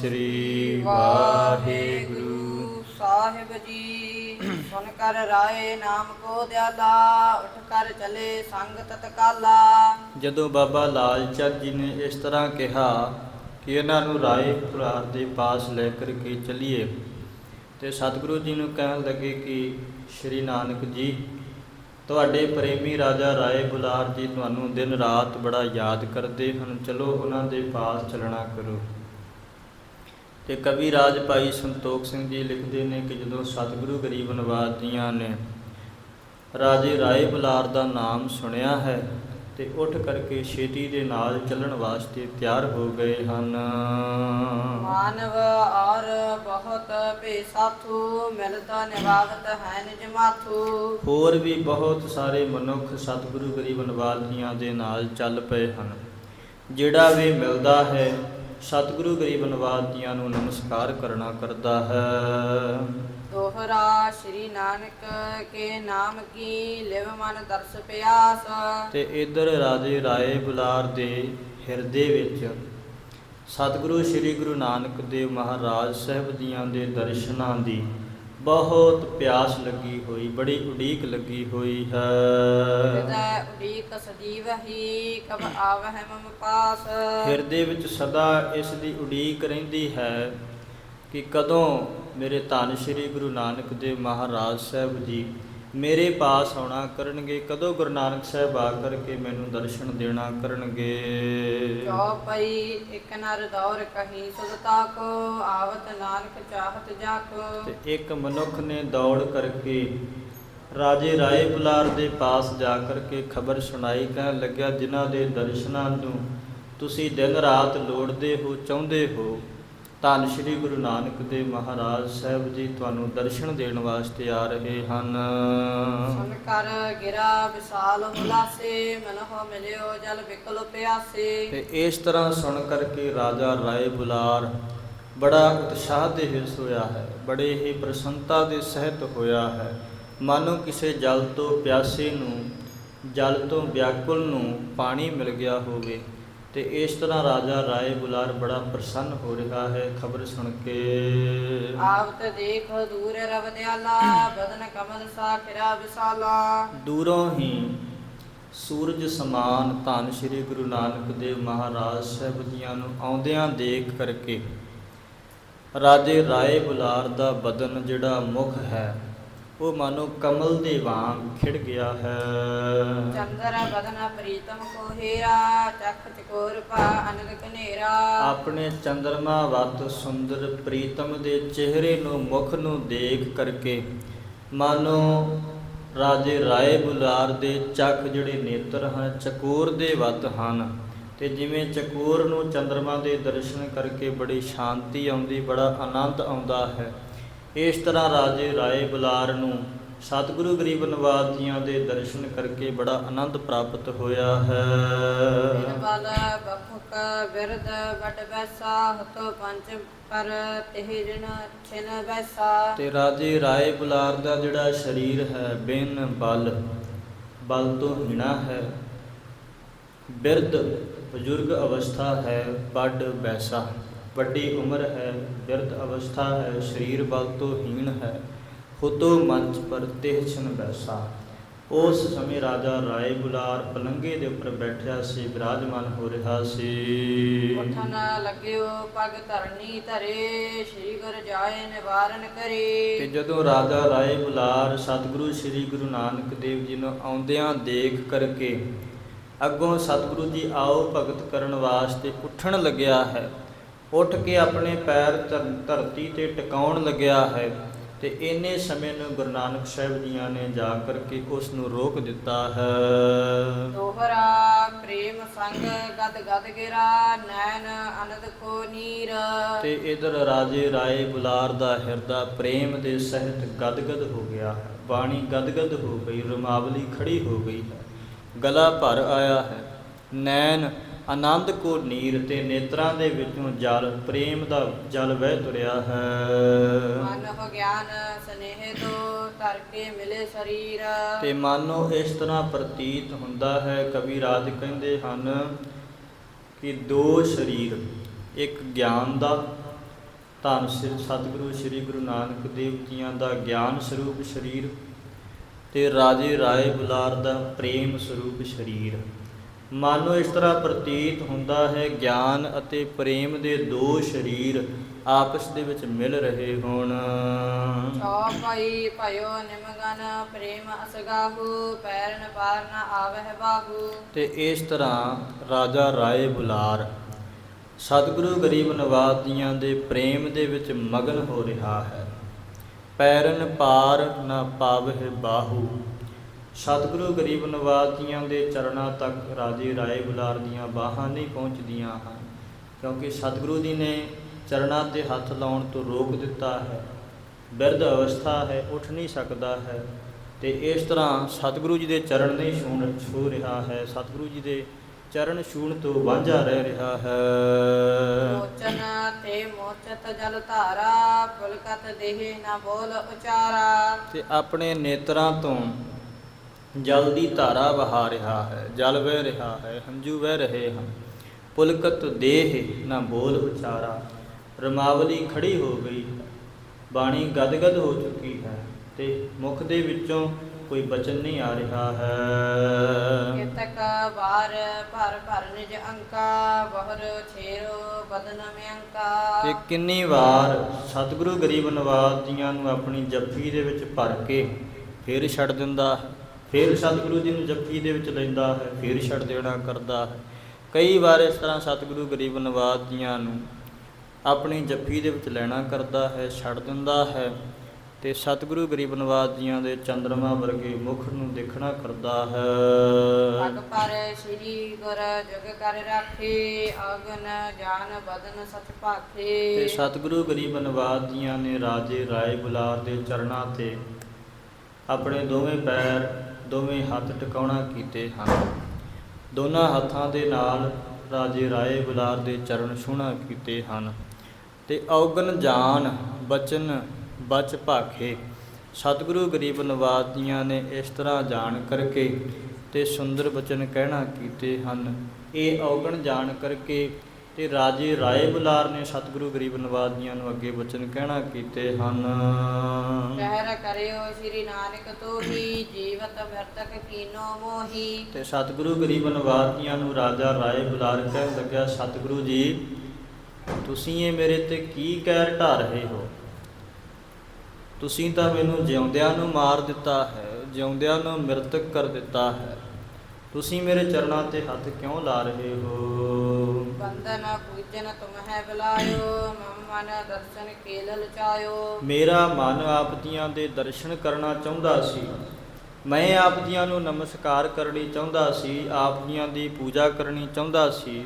ਸ੍ਰੀ ਵਾਹਿਗੁਰੂ। ਵਾਹਿਗੁਰੂ ਸਾਹਿਬ ਜੀ ਸੁਨ ਕਰ ਰਾਏ ਨਾਮ ਕੋ ਦਿਆਲਾ ਉਠ ਕਰ ਚਲੇ ਸੰਗ ਤਤਕਾਲਾ। ਜਦੋਂ ਬਾਬਾ ਲਾਲ ਚੰਦ ਜੀ ਨੇ ਇਸ ਤਰ੍ਹਾਂ ਕਿਹਾ ਕਿ ਇਹਨਾਂ ਨੂੰ ਰਾਏ ਪੁਰਾਰ ਦੇ ਪਾਸ ਲੈ ਕਰਕੇ ਚੱਲੀਏ ਤੇ ਸਤਿਗੁਰੂ ਜੀ ਨੂੰ ਕਹਿਣ ਲੱਗੇ ਕਿ ਸ਼੍ਰੀ ਨਾਨਕ ਜੀ ਤੁਹਾਡੇ ਪ੍ਰੇਮੀ ਰਾਜਾ ਰਾਏ ਬੁਲਾਰ ਜੀ ਤੁਹਾਨੂੰ ਦਿਨ ਰਾਤ ਬੜਾ ਯਾਦ ਕਰਦੇ ਹਨ। ਚਲੋ ਉਹਨਾਂ ਦੇ ਪਾਸ ਚੱਲਣਾ ਕਰੋ। ਤੇ ਕਵੀ ਰਾਜ ਭਾਈ ਸੰਤੋਖ ਸਿੰਘ ਜੀ ਲਿਖਦੇ ਨੇ ਕਿ ਜਦੋਂ ਸਤਿਗੁਰੂ ਗਰੀਬ ਨਵਾਜ ਜੀਆਂ ਨੇ ਰਾਜੇ ਰਾਏ ਬੁਲਾਰ ਦਾ ਨਾਮ ਸੁਣਿਆ ਹੈ ਤੇ ਉੱਠ ਕਰਕੇ ਛੇਤੀ ਦੇ ਨਾਲ ਚੱਲਣ ਵਾਸਤੇ ਤਿਆਰ ਹੋ ਗਏ ਹਨ। ਮਾਨਵ ਔਰ ਬਹੁਤ ਬੇਸਾਥੂ ਮਿਲਤਾ ਨਿਵਾਵਤ ਹੈ ਨਿਜ ਮਾਥੂ। ਹੋਰ ਵੀ ਬਹੁਤ ਸਾਰੇ ਮਨੁੱਖ ਸਤਿਗੁਰੂ ਗਰੀਬ ਨਵਾਜ ਜੀਆਂ ਦੇ ਨਾਲ ਚੱਲ ਪਏ ਹਨ। ਜਿਹੜਾ ਵੀ ਮਿਲਦਾ ਹੈ ਸਤਿਗੁਰੂ ਗਰੀਬ ਨਵਾਜ ਜੀਆਂ ਨੂੰ ਨਮਸਕਾਰ ਕਰਨਾ ਕਰਦਾ ਹੈ। ਦੋਹਰਾ ਸ਼੍ਰੀ ਨਾਨਕ ਕੇ ਨਾਮ ਕੀ ਲਿਵ ਮਨ ਦਰਸ ਪਿਆਸ। ਤੇ ਇਧਰ ਰਾਜੇ ਰਾਏ ਬੁਲਾਰ ਦੇ ਹਿਰਦੇ ਵਿੱਚ ਸਤਿਗੁਰੂ ਸ੍ਰੀ ਗੁਰੂ ਨਾਨਕ ਦੇਵ ਮਹਾਰਾਜ ਸਾਹਿਬ ਜੀਆਂ ਦੇ ਦਰਸ਼ਨਾਂ ਦੀ ਬਹੁਤ ਪਿਆਸ ਲੱਗੀ ਹੋਈ ਬੜੀ ਉਡੀਕ ਲੱਗੀ ਹੋਈ ਹੈ। ਹਿਰਦੈ ਉਡੀਕ ਸਦੀਵ ਹੀ ਕਬ ਆਵਹਿ ਮਮ ਪਾਸ। ਹਿਰਦੇ ਵਿੱਚ ਸਦਾ ਇਸ ਦੀ ਉਡੀਕ ਰਹਿੰਦੀ ਹੈ ਕਿ ਕਦੋਂ ਮੇਰੇ ਧੰਨ ਸ੍ਰੀ ਗੁਰੂ ਨਾਨਕ ਦੇਵ ਮਹਾਰਾਜ ਸਾਹਿਬ ਜੀ ਮੇਰੇ ਪਾਸ ਆਉਣਾ ਕਰਨਗੇ ਕਦੋਂ ਗੁਰੂ ਨਾਨਕ ਸਾਹਿਬ ਆ ਕਰਕੇ ਮੈਨੂੰ ਦਰਸ਼ਨ ਦੇਣਾ ਕਰਨਗੇ? ਜੋ ਪਈ ਇਕ ਨਰ ਦੌਰ ਕਹੀ ਸੁਲਤਾ ਕੋ ਆਵਤ ਨਾਨਕ ਚਾਹਤ ਜਾ ਕੋ ਤੇ ਇੱਕ ਮਨੁੱਖ ਨੇ ਦੌੜ ਕਰਕੇ ਰਾਜੇ ਰਾਏ ਬੁਲਾਰ ਦੇ ਪਾਸ ਜਾ ਕਰਕੇ ਖਬਰ ਸੁਣਾਈ ਕਹਿਣ ਲੱਗਿਆ ਜਿਨ੍ਹਾਂ ਦੇ ਦਰਸ਼ਨਾਂ ਨੂੰ ਤੁਸੀਂ ਦਿਨ ਰਾਤ ਲੋੜਦੇ ਹੋ ਚਾਹੁੰਦੇ ਹੋ ਧੰਨ ਸ਼੍ਰੀ ਗੁਰੂ ਨਾਨਕ ਦੇਵ ਮਹਾਰਾਜ ਸਾਹਿਬ ਜੀ ਤੁਹਾਨੂੰ ਦਰਸ਼ਨ ਦੇਣ ਵਾਸਤੇ ਆ ਰਹੇ ਹਨ। ਸੁਨ ਕਰ ਗਿਰਾ ਵਿਸਾਲ ਹੁਲਾਸੇ ਮਨਹੁ ਮਿਲਿਓ ਜਲ ਵਿਕਲ ਪਿਆਸੇ। ਤੇ ਇਸ ਤਰ੍ਹਾਂ ਸੁਣ ਕਰਕੇ ਰਾਜਾ ਰਾਏ ਬੁਲਾਰ ਬੜਾ ਉਤਸ਼ਾਹ ਦੇ ਹਿਰਸ ਹੋਇਆ ਹੈ ਬੜੇ ਹੀ ਪ੍ਰਸੰਨਤਾ ਦੇ ਸਹਿਤ ਹੋਇਆ ਹੈ। ਮਾਨੋ ਕਿਸੇ ਜਲ ਤੋਂ ਪਿਆਸੇ ਨੂੰ ਜਲ ਤੋਂ ਵਿਆਕੁਲ ਨੂੰ ਪਾਣੀ ਮਿਲ ਗਿਆ ਹੋਵੇ। ਤੇ ਇਸ ਤਰ੍ਹਾਂ ਰਾਜਾ ਰਾਏ ਬੁਲਾਰ ਬੜਾ ਪ੍ਰਸੰਨ ਹੋ ਰਿਹਾ ਹੈ। ਖਬਰ ਸੁਣ ਕੇ ਆਵਤ ਦੇਖ ਦੂਰ ਰਵ ਦਿਆਲਾ ਬਦਨ ਕਮਲ ਸਾਖਿਰਾ ਵਿਸਾਲਾ। ਦੂਰੋਂ ਹੀ ਸੂਰਜ ਸਮਾਨ ਧੰਨ ਸ੍ਰੀ ਗੁਰੂ ਨਾਨਕ ਦੇਵ ਮਹਾਰਾਜ ਸਾਹਿਬ ਜੀਆਂ ਨੂੰ ਆਉਂਦਿਆਂ ਦੇਖ ਕਰਕੇ ਰਾਜੇ ਰਾਏ ਬੁਲਾਰ ਦਾ ਬਦਨ ਜਿਹੜਾ ਮੁਖ ਹੈ ਉਹ ਮਾਨੋ ਕਮਲ ਦੇ ਵਾਂਗ ਖਿੜ ਗਿਆ ਹੈ। ਚੰਦਰ ਬਦਨ ਪ੍ਰੀਤਮ ਕੋ ਹੀਰਾ ਚਖ ਚਕੋਰ ਪਾ ਅਨੰਦ ਕਨੇਰਾ ਆਪਣੇ ਚੰਦਰਮਾ ਵੱਤ ਸੁੰਦਰ ਪ੍ਰੀਤਮ ਦੇ ਚਿਹਰੇ ਨੂੰ ਮੁਖ ਨੂੰ ਦੇਖ ਕਰਕੇ ਮਾਨੋ ਰਾਜੇ ਰਾਏ ਬੁਲਾਰ ਦੇ ਚੱਕ ਜਿਹੜੇ ਨੇਤਰ ਹਨ ਚਕੋਰ ਦੇ ਵੱਤ ਹਨ। ਤੇ ਜਿਵੇਂ ਚਕੋਰ ਨੂੰ ਚੰਦਰਮਾ ਦੇ ਦਰਸ਼ਨ ਕਰਕੇ ਬੜੀ ਸ਼ਾਂਤੀ ਆਉਂਦੀ ਬੜਾ ਆਨੰਦ ਆਉਂਦਾ ਹੈ। ਇਸ ਤਰ੍ਹਾਂ ਰਾਜੇ ਰਾਏ ਬੁਲਾਰ ਨੂੰ ਸਤਿਗੁਰੂ ਗਰੀਬ ਨਵਾਜ ਜੀਆਂ ਦੇ ਦਰਸ਼ਨ ਕਰਕੇ ਬੜਾ ਆਨੰਦ ਪ੍ਰਾਪਤ ਹੋਇਆ ਹੈ। ਦਿਨ ਬਲ ਬਖੁਕ ਬਿਰਦ ਬਟ ਬੈਸਾ ਹਤੋ ਪੰਜ ਪਰ ਤਿਹ ਰਿਣ ਛਿਨ ਬੈਸਾ। ਤੇ ਰਾਜੇ ਰਾਏ ਬੁਲਾਰ ਦਾ ਜਿਹੜਾ ਸਰੀਰ ਹੈ ਬਿਨ ਬਲ ਬਲ ਤੋਂ ਹੀਣਾ ਹੈ। ਬਿਰਧ ਬਜ਼ੁਰਗ ਅਵਸਥਾ ਹੈ ਵੱਡ ਬੈਸਾ। ਵੱਡੀ ਉਮਰ ਹੈ ਬਿਰਧ ਅਵਸਥਾ ਹੈ ਸਰੀਰ ਬਲ ਤੋਂ ਹੀਣ ਹੈ ਹੁਤੋ ਮੰਚ ਪਰ ਤਿਹ ਛਨ ਬੈਸਾ। ਉਸ ਸਮੇਂ ਰਾਜਾ ਰਾਏ ਬੁਲਾਰ ਪਲੰਗੇ ਦੇ ਉੱਪਰ ਬੈਠਿਆ ਸੀ ਬਿਰਾਜਮਾਨ ਹੋ ਰਿਹਾ ਸੀ। ਉਠਨ ਲੱਗਿਓ ਪਗ ਧਰਨੀ ਧਰੇ ਸ੍ਰੀ ਗੁਰ ਜਾਏ ਨਿਵਾਰਨ ਤੇ ਕਰੇ ਜਦੋਂ ਰਾਜਾ ਰਾਏ ਬੁਲਾਰ ਸਤਿਗੁਰੂ ਸ੍ਰੀ ਗੁਰੂ ਨਾਨਕ ਦੇਵ ਜੀ ਨੂੰ ਆਉਂਦਿਆਂ ਦੇਖ ਕਰਕੇ ਅੱਗੋਂ ਸਤਿਗੁਰੂ ਜੀ ਆਓ ਭਗਤ ਕਰਨ ਵਾਸਤੇ ਉੱਠਣ ਲੱਗਿਆ ਹੈ ਉੱਠ ਕੇ ਆਪਣੇ ਪੈਰ ਧਰ- ਧਰਤੀ ਤੇ ਟਿਕਾਉਣ ਲੱਗਿਆ ਹੈ ਤੇ ਇੰਨੇ ਸਮੇਂ ਨੂੰ ਗੁਰੂ ਨਾਨਕ ਸਾਹਿਬ ਜੀਆਂ ਨੇ ਜਾ ਕਰਕੇ ਉਸ ਨੂੰ ਰੋਕ ਦਿੱਤਾ ਹੈ। ਦੋਹਰਾ ਪ੍ਰੇਮ ਸੰਗ ਗਦ ਗਦ ਗਿਰਾ ਨੈਣ ਅਨੰਦ ਕੋ ਨੀਰ। ਤੇ ਇਧਰ ਰਾਜੇ ਰਾਏ ਬੁਲਾਰ ਦਾ ਹਿਰਦਾ ਪ੍ਰੇਮ ਦੇ ਸਹਿਤ ਗਦਗਦ ਹੋ ਗਿਆ ਹੈ ਬਾਣੀ ਗਦਗਦ ਹੋ ਗਈ ਰਮਾਵਲੀ ਖੜੀ ਹੋ ਗਈ ਹੈ। ਗਲਾ ਭਰ ਆਇਆ ਹੈ ਨੈਣ ਆਨੰਦ ਕੋ ਨੀਰ ਤੇ ਨੇਤਰਾਂ ਦੇ ਵਿੱਚੋਂ ਜਲ ਪ੍ਰੇਮ ਦਾ ਜਲ ਵਹਿ ਤੁਰਿਆ ਹੈ। ਮਨ ਹੋ ਗਿਆਨ ਸਨੇਹ ਤੋਂ ਧਰ ਕੇ ਮਿਲੇ ਸਰੀਰ। ਤੇ ਮਾਨੋ ਇਸ ਤਰ੍ਹਾਂ ਪ੍ਰਤੀਤ ਹੁੰਦਾ ਹੈ ਕਵੀ ਰਾਜ ਕਹਿੰਦੇ ਹਨ ਕਿ ਦੋ ਸਰੀਰ ਇੱਕ ਗਿਆਨ ਦਾ ਧੰਨ ਸ੍ਰੀ ਸਤਿਗੁਰੂ ਸ੍ਰੀ ਗੁਰੂ ਨਾਨਕ ਦੇਵ ਜੀਆਂ ਦਾ ਗਿਆਨ ਸਰੂਪ ਸਰੀਰ ਤੇ ਰਾਜੇ ਰਾਏ ਬੁਲਾਰ ਦਾ ਪ੍ਰੇਮ ਸਰੂਪ ਸਰੀਰ। ਮਾਨੋ ਇਸ ਤਰ੍ਹਾਂ ਪ੍ਰਤੀਤ ਹੁੰਦਾ ਹੈ ਗਿਆਨ ਅਤੇ ਪ੍ਰੇਮ ਦੇ ਦੋ ਸਰੀਰ ਆਪਸ ਦੇ ਵਿੱਚ ਮਿਲ ਰਹੇ ਹੋਣ। ਚੌਪਈ ਭਇਓ ਨਿਮਗਨ ਪ੍ਰੇਮ ਅਸਗਾਹੂ ਪੈਰਨ ਪਾਰ ਨ ਆਵਹਿ ਬਾਹੂ। ਤੇ ਇਸ ਤਰ੍ਹਾਂ ਰਾਜਾ ਰਾਏ ਬੁਲਾਰ ਸਤਿਗੁਰੂ ਗਰੀਬ ਨਵਾਜ ਜੀਆਂ ਦੇ ਪ੍ਰੇਮ ਦੇ ਵਿੱਚ ਮਗਨ ਹੋ ਰਿਹਾ ਹੈ। ਪੈਰਨ ਪਾਰ ਨਾ ਪਾਵਹਿ ਬਾਹੂ। ਸਤਿਗੁਰੂ ਗਰੀਬ ਨਵਾਜ ਜੀਆਂ ਦੇ ਚਰਨਾਂ ਤੱਕ ਰਾਜੇ ਰਾਏ ਬੁਲਾਰ ਦੀਆਂ ਬਾਹਾਂ ਨਹੀਂ ਪਹੁੰਚਦੀਆਂ ਹਨ ਕਿਉਂਕਿ ਸਤਿਗੁਰੂ ਜੀ ਨੇ ਚਰਨਾਂ ਤੇ ਹੱਥ ਲਾਉਣ ਤੋਂ ਰੋਕ ਦਿੱਤਾ ਹੈ। ਬਿਰਧ ਅਵਸਥਾ ਹੈ ਉੱਠ ਨਹੀਂ ਸਕਦਾ ਹੈ ਤੇ ਇਸ ਤਰ੍ਹਾਂ ਸਤਿਗੁਰੂ ਜੀ ਦੇ ਚਰਨ ਨਹੀਂ ਛੂਣ ਛੂ ਰਿਹਾ ਹੈ ਸਤਿਗੁਰੂ ਜੀ ਦੇ ਚਰਨ ਛੂਣ ਤੋਂ ਵਾਂਝਾ ਰਹਿ ਰਿਹਾ ਹੈ। ਮੋਚਨ ਤੇ ਮੋਚਤ ਜਲ ਧਾਰਾ ਪੁਲਕਤ ਦੇਹ ਨ ਬੋਲ ਉਚਾਰਾ। ਤੇ ਆਪਣੇ ਨੇਤਰਾਂ ਤੋਂ ਜਲ ਦੀ ਧਾਰਾ ਵਹਾ ਰਿਹਾ ਹੈ ਜਲ ਵਹਿ ਰਿਹਾ ਹੈ ਹੰਝੂ ਵਹਿ ਰਹੇ ਹਨ। ਪੁਲਕਤ ਦੇਹ ਨਾ ਬੋਲ ਉਚਾਰਾ ਰਮਾਵਲੀ ਖੜੀ ਹੋ ਗਈ ਹੈ ਬਾਣੀ ਗਦਗਦ ਹੋ ਚੁੱਕੀ ਹੈ ਤੇ ਮੁਖ ਦੇ ਵਿੱਚੋਂ ਕੋਈ ਬਚਨ ਨਹੀਂ ਆ ਰਿਹਾ ਹੈ। ਕਿਤਕ ਵਾਰ ਭਰ ਭਰ ਨਿਜ ਅੰਕਾ ਬਹਰ ਛੇਰੋ ਬਦਨ ਤੇ ਮਿਅੰਕਾ ਕਿੰਨੀ ਵਾਰ ਸਤਿਗੁਰੂ ਗਰੀਬ ਨਵਾਜ ਜੀਆਂ ਨੂੰ ਆਪਣੀ ਜੱਫੀ ਦੇ ਵਿੱਚ ਭਰ ਕੇ ਫਿਰ ਛੱਡ ਦਿੰਦਾ ਹੈ। ਫਿਰ ਸਤਿਗੁਰੂ ਜੀ ਨੂੰ ਜੱਫੀ ਦੇ ਵਿੱਚ ਲੈਂਦਾ ਹੈ ਫਿਰ ਛੱਡ ਦੇਣਾ ਕਰਦਾ ਹੈ। ਕਈ ਵਾਰ ਇਸ ਤਰ੍ਹਾਂ ਸਤਿਗੁਰੂ ਗਰੀਬ ਨਵਾਜ ਜੀਆਂ ਨੂੰ ਆਪਣੀ ਜੱਫੀ ਦੇ ਵਿੱਚ ਲੈਣਾ ਕਰਦਾ ਹੈ ਛੱਡ ਦਿੰਦਾ ਹੈ ਤੇ ਸਤਿਗੁਰੂ ਗਰੀਬ ਨਵਾਜ ਜੀਆਂ ਦੇ ਚੰਦਰਮਾ ਵਰਗੇ ਮੁਖ ਨੂੰ ਦੇਖਣਾ ਕਰਦਾ ਹੈ। ਪਗ ਪਰ ਸ੍ਰੀ ਗੁਰ ਜਗ ਕਰ ਰਾਖੇ ਆਗਨ ਜਾਨ ਬਦਨ ਸਚ ਤੇ ਭਾਖੇ ਸਤਿਗੁਰੂ ਗਰੀਬ ਨਵਾਜ ਜੀਆਂ ਨੇ ਰਾਜੇ ਰਾਏ ਬੁਲਾਰ ਦੇ ਚਰਨਾਂ ਤੇ ਆਪਣੇ ਦੋਵੇਂ ਪੈਰ ਦੋਵੇਂ ਹੱਥ ਟਿਕਾਉਣਾ ਕੀਤੇ ਹਨ। ਦੋਨਾਂ ਹੱਥਾਂ ਦੇ ਨਾਲ ਰਾਜੇ ਰਾਏ ਬੁਲਾਰ ਦੇ ਚਰਨ ਛੂਹਣਾ ਕੀਤੇ ਹਨ। ਤੇ ਔਗਨ ਜਾਨ ਬਚਨ ਬਚ ਭਾਖੇ ਸਤਿਗੁਰੂ ਗਰੀਬ ਨਵਾਜ ਜੀਆਂ ਨੇ ਇਸ ਤਰ੍ਹਾਂ ਜਾਣ ਕਰਕੇ ਤੇ ਸੁੰਦਰ ਬਚਨ ਕਹਿਣਾ ਕੀਤੇ ਹਨ। ਇਹ ਔਗਣ ਜਾਣ ਕਰਕੇ ਤੇ ਰਾਜੇ ਰਾਏ ਬੁਲਾਰ ਨੇ ਸਤਿਗੁਰੂ ਗਰੀਬ ਨਵਾਜ ਜੀਆਂ ਨੂੰ ਅੱਗੇ ਬਚਨ ਕਹਿਣਾ ਕੀਤੇ ਹਨ। ਕਹਿਰ ਕਰਿਓ ਸ੍ਰੀ ਨਾਨਕ ਤੋਹੀ ਜੀਵਤ ਮਰਤਕ ਕੀਨੋ ਮੋਹੀ। ਤੇ ਸਤਿਗੁਰੂ ਗਰੀਬ ਨਵਾਜ ਜੀਆਂ ਨੂੰ ਰਾਜਾ ਰਾਏ ਬੁਲਾਰ ਕਹਿਣ ਲੱਗਿਆ ਸਤਿਗੁਰੂ ਜੀ ਤੁਸੀਂ ਇਹ ਮੇਰੇ ਤੇ ਕੀ ਕਹਿਰ ਢਾ ਰਹੇ ਹੋ? ਤੁਸੀਂ ਤਾਂ ਮੈਨੂੰ ਜਿਉਂਦਿਆਂ ਨੂੰ ਮਾਰ ਦਿੱਤਾ ਹੈ ਜਿਉਂਦਿਆਂ ਨੂੰ ਮ੍ਰਿਤਕ ਕਰ ਦਿੱਤਾ ਹੈ। ਤੁਸੀਂ ਮੇਰੇ ਚਰਨਾਂ ਤੇ ਹੱਥ ਕਿਉਂ ਲਾ ਰਹੇ ਹੋ? ਬੰਦਨ ਪੂਜਨ ਤੁਮਹਿ ਬੁਲਾਇਓ ਮਮ ਮਨ ਦਰਸ਼ਨ ਕੇਲ ਲਚਾਇਓ ਮੇਰਾ ਮਨ ਆਪ ਜੀਆਂ ਦੇ ਦਰਸ਼ਨ ਕਰਨਾ ਚਾਹੁੰਦਾ ਸੀ ਮੈਂ ਆਪ ਜੀਆਂ ਨੂੰ ਨਮਸਕਾਰ ਕਰਨੀ ਚਾਹੁੰਦਾ ਸੀ ਆਪ ਜੀਆਂ ਦੀ ਪੂਜਾ ਕਰਨੀ ਚਾਹੁੰਦਾ ਸੀ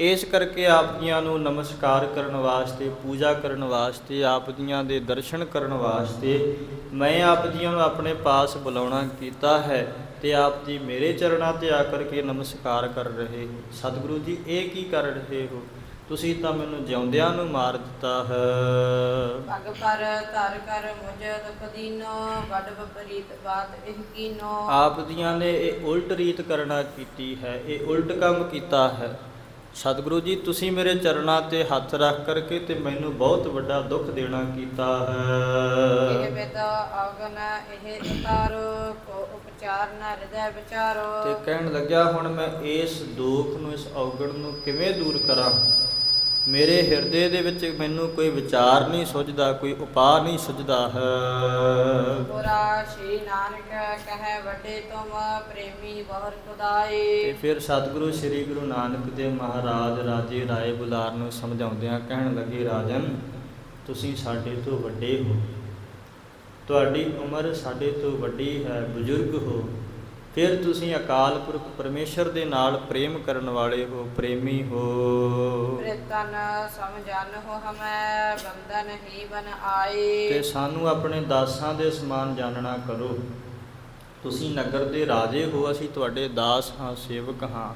ਇਸ ਕਰਕੇ ਆਪ ਜੀਆਂ ਨੂੰ ਨਮਸਕਾਰ ਕਰਨ ਵਾਸਤੇ ਪੂਜਾ ਕਰਨ ਵਾਸਤੇ ਆਪ ਜੀਆਂ ਦੇ ਦਰਸ਼ਨ ਕਰਨ ਵਾਸਤੇ ਮੈਂ ਆਪ ਜੀਆਂ ਨੂੰ ਆਪਣੇ ਪਾਸ ਬੁਲਾਉਣਾ ਕੀਤਾ ਹੈ ਤੇ ਆਪ ਜੀ ਮੇਰੇ ਚਰਨਾਂ ਤੇ ਆ ਕਰਕੇ ਨਮਸਕਾਰ ਕਰ ਰਹੇ ਹੋ। ਸਤਿਗੁਰੂ ਜੀ ਇਹ ਕੀ ਕਰ ਰਹੇ ਹੋ? ਤੁਸੀਂ ਤਾਂ ਮੈਨੂੰ ਜਿਉਂਦਿਆਂ ਨੂੰ ਮਾਰ ਦਿੱਤਾ ਹੈ। ਪਗ ਪਰ ਧਰ ਕਰ ਮੁਝ ਦੁਖ ਦੀਨੋ ਵੱਡ ਬਪਰੀਤ ਬਾਤ ਇਹ ਕੀਨੋ। ਆਪ ਦੀਆਂ ਨੇ ਇਹ ਉਲਟ ਰੀਤ ਕਰਨਾ ਕੀਤੀ ਹੈ ਇਹ ਉਲਟ ਕੰਮ ਕੀਤਾ ਹੈ। ਸਤਿਗੁਰੂ ਜੀ ਤੁਸੀਂ ਮੇਰੇ ਚਰਨਾਂ ਤੇ ਹੱਥ ਰੱਖ ਕਰਕੇ ਤੇ ਮੈਨੂੰ ਬਹੁਤ ਵੱਡਾ ਦੁੱਖ ਦੇਣਾ ਕੀਤਾ ਇਹ ਹੈ ਬਿਦ ਅਗਨ ਇਹ ਉਤਾਰੋ ਕੋ ਉਪਚਾਰ ਨ ਹਿਰਦੈ ਵਿਚਾਰੋ। ਤੇ ਕਹਿਣ ਲੱਗਿਆ ਹੁਣ ਮੈਂ ਇਸ ਦੁੱਖ ਨੂੰ ਇਸ ਔਗਣ ਨੂੰ ਕਿਵੇਂ ਦੂਰ ਕਰਾਂ? ਮੇਰੇ ਹਿਰਦੇ ਦੇ ਵਿੱਚ ਮੈਨੂੰ ਕੋਈ ਵਿਚਾਰ ਨਹੀਂ ਸੁਝਦਾ ਕੋਈ ਉਪਾਅ ਨਹੀਂ ਸੁਝਦਾ। ਹੈ ਪੁਰਾ ਸ਼੍ਰੀ ਨਾਨਕ ਕਹੈ ਵੱਡੇ ਤੁਮ ਪ੍ਰੇਮੀ ਬਹੁਰ ਤੇ ਖੁਦਾਏ ਫਿਰ ਸਤਿਗੁਰੂ ਸ੍ਰੀ ਗੁਰੂ ਨਾਨਕ ਦੇਵ ਮਹਾਰਾਜ ਰਾਜੇ ਰਾਏ ਬੁਲਾਰ ਨੂੰ ਸਮਝਾਉਂਦਿਆਂ ਕਹਿਣ ਲੱਗੇ ਰਾਜਨ ਤੁਸੀਂ ਸਾਡੇ ਤੋਂ ਵੱਡੇ ਹੋ। ਤੁਹਾਡੀ ਉਮਰ ਸਾਡੇ ਤੋਂ ਵੱਡੀ ਹੈ ਬਜ਼ੁਰਗ ਹੋ। ਫਿਰ ਤੁਸੀਂ ਅਕਾਲ ਪੁਰਖ ਪਰਮੇਸ਼ਰ ਦੇ ਨਾਲ ਪ੍ਰੇਮ ਕਰਨ ਵਾਲੇ ਹੋ ਪ੍ਰੇਮੀ ਹੋ। ਪ੍ਰਿਤਨ ਸਮਝਨ ਹੋ ਹਮੈ ਬੰਧਨ ਹੀ ਬਨ ਤੇ ਆਏ ਸਾਨੂੰ ਆਪਣੇ ਦਾਸਾਂ ਦੇ ਸਮਾਨ ਜਾਣਨਾ ਕਰੋ। ਤੁਸੀਂ ਨਗਰ ਦੇ ਰਾਜੇ ਹੋ ਅਸੀਂ ਤੁਹਾਡੇ ਦਾਸ ਹਾਂ ਸੇਵਕ ਹਾਂ।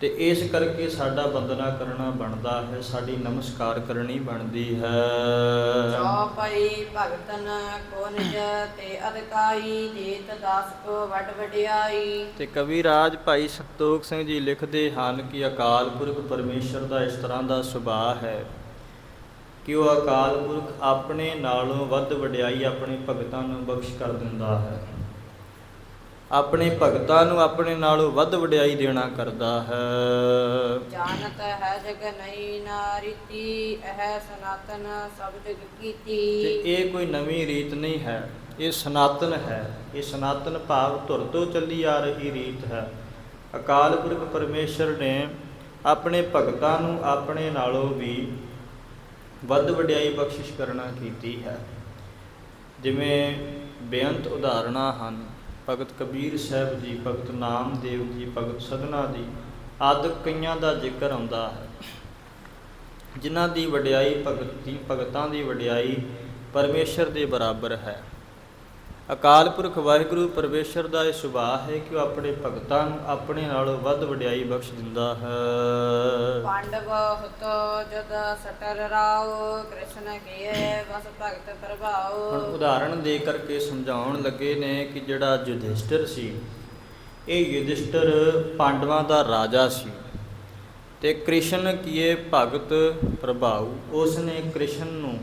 ਤੇ ਇਸ ਕਰਕੇ ਸਾਡਾ ਬੰਦਨਾ ਕਰਨਾ ਬਣਦਾ ਹੈ ਸਾਡੀ ਨਮਸਕਾਰ ਕਰਨੀ ਬਣਦੀ ਹੈ। ਚੌਪਈ ਭਗਤਨ ਕੋ ਨਿਜ ਤੇ ਅਧਿਕਾਈ ਜੀਤ ਦਾਸ ਕੋ ਵੱਡ ਵਡਿਆਈ। ਤੇ ਕਵੀ ਰਾਜ ਭਾਈ ਸੰਤੋਖ ਸਿੰਘ ਜੀ ਲਿਖਦੇ ਹਨ ਕਿ ਅਕਾਲ ਪੁਰਖ ਪਰਮੇਸ਼ਰ ਦਾ ਇਸ ਤਰ੍ਹਾਂ ਦਾ ਸੁਭਾਅ ਹੈ ਕਿ ਉਹ ਅਕਾਲ ਪੁਰਖ ਆਪਣੇ ਨਾਲੋਂ ਵੱਧ ਵਡਿਆਈ ਆਪਣੇ ਭਗਤਾਂ ਨੂੰ ਬਖਸ਼ ਕਰ ਦਿੰਦਾ ਹੈ। ਆਪਣੇ ਭਗਤਾਂ ਨੂੰ ਆਪਣੇ ਨਾਲੋਂ ਵੱਧ ਵਡਿਆਈ ਦੇਣਾ ਕਰਦਾ ਹੈ। ਜਾਣਤ ਹੈ ਜਗ ਨਹੀਂ ਨਾ ਰੀਤੀ ਇਹ ਸਨਾਤਨ ਸਭ ਜਗ ਤੇ। ਕੀਤੀ ਇਹ ਕੋਈ ਨਵੀਂ ਰੀਤ ਨਹੀਂ ਹੈ ਇਹ ਸਨਾਤਨ ਹੈ। ਇਹ ਸਨਾਤਨ ਭਾਵ ਧੁਰ ਤੋਂ ਚੱਲੀ ਆ ਰਹੀ ਰੀਤ ਹੈ। ਅਕਾਲ ਪੁਰਖ ਪਰਮੇਸ਼ਰ ਨੇ ਆਪਣੇ ਭਗਤਾਂ ਨੂੰ ਆਪਣੇ ਨਾਲੋਂ ਵੀ ਵੱਧ ਵਡਿਆਈ ਬਖਸ਼ਿਸ਼ ਕਰਨਾ ਕੀਤੀ ਹੈ। ਜਿਵੇਂ ਬੇਅੰਤ ਉਦਾਹਰਣਾਂ ਹਨ। ਭਗਤ ਕਬੀਰ ਸਾਹਿਬ ਜੀ, ਭਗਤ ਨਾਮਦੇਵ ਜੀ, ਭਗਤ ਸਦਨਾ ਜੀ, ਆਦਿ ਕਈਆਂ ਦਾ ਜ਼ਿਕਰ ਆਉਂਦਾ ਹੈ। ਜਿਨ੍ਹਾਂ ਦੀ ਵਡਿਆਈ ਭਗਤੀ ਭਗਤਾਂ ਦੀ ਵਡਿਆਈ ਪਰਮੇਸ਼ਰ ਦੇ ਬਰਾਬਰ ਹੈ। ਅਕਾਲ ਪੁਰਖ ਵਾਹਿਗੁਰੂ ਪਰਮੇਸ਼ਰ ਦਾ ਇਹ ਸੁਭਾਅ ਹੈ ਕਿ ਉਹ ਆਪਣੇ ਭਗਤਾਂ ਨੂੰ ਆਪਣੇ ਨਾਲੋਂ ਵੱਧ ਵਡਿਆਈ ਬਖਸ਼ ਦਿੰਦਾ ਹੈ। ਪਾਂਡਵ ਹਤ ਜਦ ਸਟਰ ਰਾਓ ਕ੍ਰਿਸ਼ਨ ਕੀਏ ਬਸ ਭਗਤ ਹੁਣ ਪ੍ਰਭਾਓ ਉਦਾਹਰਣ ਦੇ ਕਰਕੇ ਸਮਝਾਉਣ ਲੱਗੇ ਨੇ ਕਿ ਜਿਹੜਾ ਯੁਧਿਸ਼ਟਰ ਸੀ ਇਹ ਯੁਧਿਸ਼ਟਰ ਪਾਂਡਵਾਂ ਦਾ ਰਾਜਾ ਸੀ ਤੇ ਕ੍ਰਿਸ਼ਨ ਕੀਏ ਭਗਤ ਪ੍ਰਭਾਉ ਉਸ ਨੇ ਕ੍ਰਿਸ਼ਨ ਨੂੰ